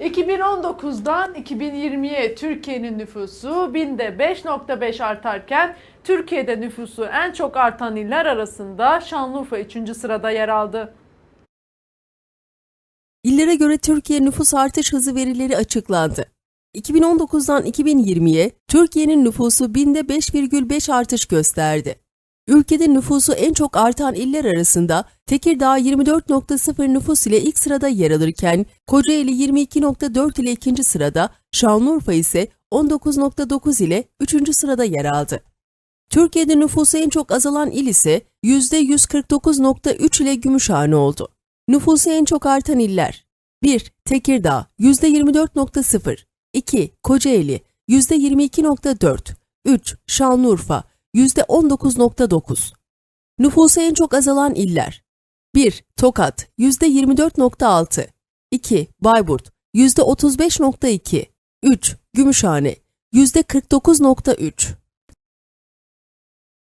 2019'dan 2020'ye Türkiye'nin nüfusu binde 5.5 artarken Türkiye'de nüfusu en çok artan iller arasında Şanlıurfa 3. sırada yer aldı. İllere göre Türkiye nüfus artış hızı verileri açıklandı. 2019'dan 2020'ye Türkiye'nin nüfusu binde 5,5 artış gösterdi. Ülkede nüfusu en çok artan iller arasında Tekirdağ 24.0 nüfus ile ilk sırada yer alırken Kocaeli 22.4 ile ikinci sırada, Şanlıurfa ise 19.9 ile üçüncü sırada yer aldı. Türkiye'de nüfusu en çok azalan il ise %149.3 ile Gümüşhane oldu. Nüfusu en çok artan iller 1. Tekirdağ %24.0 2. Kocaeli %22.4 3. Şanlıurfa %19.9 Nüfusu en çok azalan iller 1. Tokat %24.6 2. Bayburt %35.2 3. Gümüşhane %49.3